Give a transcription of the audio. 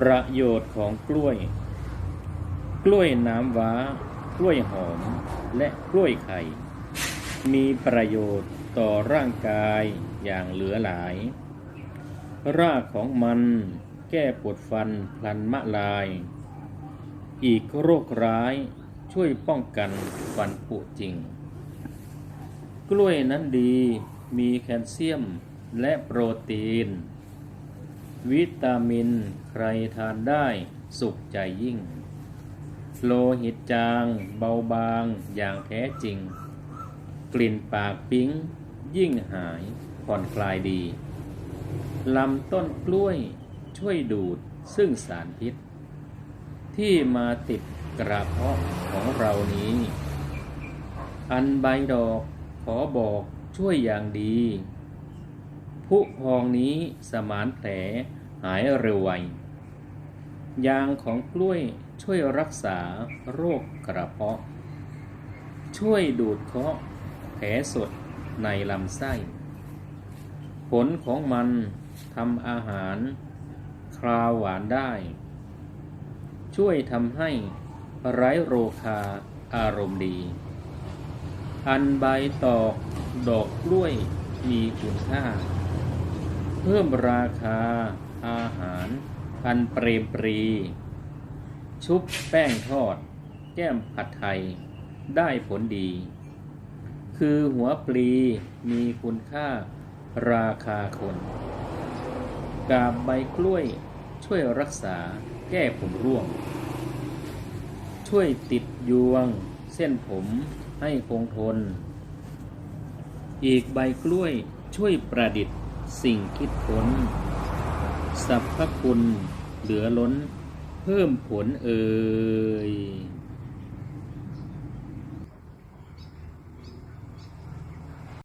ประโยชน์ของกล้วย กล้วยน้ำว้า กล้วยหอม และกล้วยไข่ มีประโยชน์ต่อร่างกายอย่างเหลือหลาย รากของมันแก้ปวดฟันพลันมะลาย อีกโรคร้ายช่วยป้องกันฟันผุจริง กล้วยนั้นดีมีแคลเซียมและโปรตีน วิตามินใครทานได้สุขใจยิ่ง โลหิตจางเบาบางอย่างแท้จริง กลิ่นปากปิ๊งยิ่งหายผ่อนคลายดีลำต้นกล้วยช่วยดูดซึ่งสารพิษ ที่มาติดกระเพาะของเรานี้ อันใบดอกขอบอกช่วยอย่างดี ผู้พองนี้สมานแผลหายเร็วไวยางของกล้วยช่วยรักษาโรคกระเพาะ ช่วยดูดเคาะแผลสดในลำไส้ ผลของมันทำอาหารคราวหวานได้ ช่วยทำให้ไร้โรคาอารมณ์ดี อันใบตอกดอกกล้วยมีคุณค่า พิ่มราคาอาหารอันเปรมปรี ชุบแป้งทอด แก้มผัดไทย ได้ผลดี คือหัวปลีมีคุณค่าราคาคน กาบใบกล้วยช่วยรักษาแก้ผมร่วง ช่วยติดยวงเส้นผมให้คงทน อีกใบกล้วยช่วยประดิษฐ์ สิ่งคิดค้นสรรพคุณเหลือล้น เพิ่มผลเอ่ย